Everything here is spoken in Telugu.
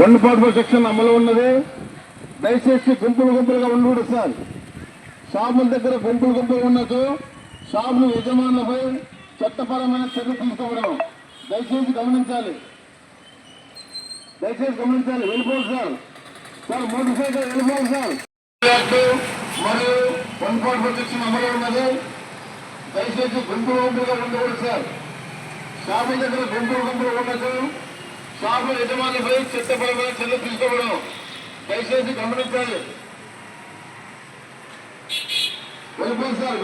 వన్ ఫార్టీ ఫోర్ సెక్షన్ అమలు ఉన్నది. దయచేసి గుంపులు గుంపులుగా ఉండకూడదు సార్. షాపుల దగ్గర గుంపులు గుంపులు ఉన్నట్టు షాపులు యజమానులపై చట్టపరమైన చర్య తీసుకోవడం. దయచేసి గమనించాలి. దయచేసి గమనించాలి. వెళ్ళిపోదు సార్. సార్ మోటార్ సైకిల్ వెళ్ళిపోదు సార్. మరియు వన్ ఫార్టీ ఫోర్ సెక్షన్ అమలు ఉన్నది. దయచేసి గుంపులు గుంపులుగా ఉండకూడదు సార్. షాపుల దగ్గర గుంపులు గుంపులు ఉండొచ్చు షాపుల యజమానులపై చట్టపరమైన చర్యలు తీసుకోవడం దయచేసి గమనించాలి. వెళ్ళిపోయింది సార్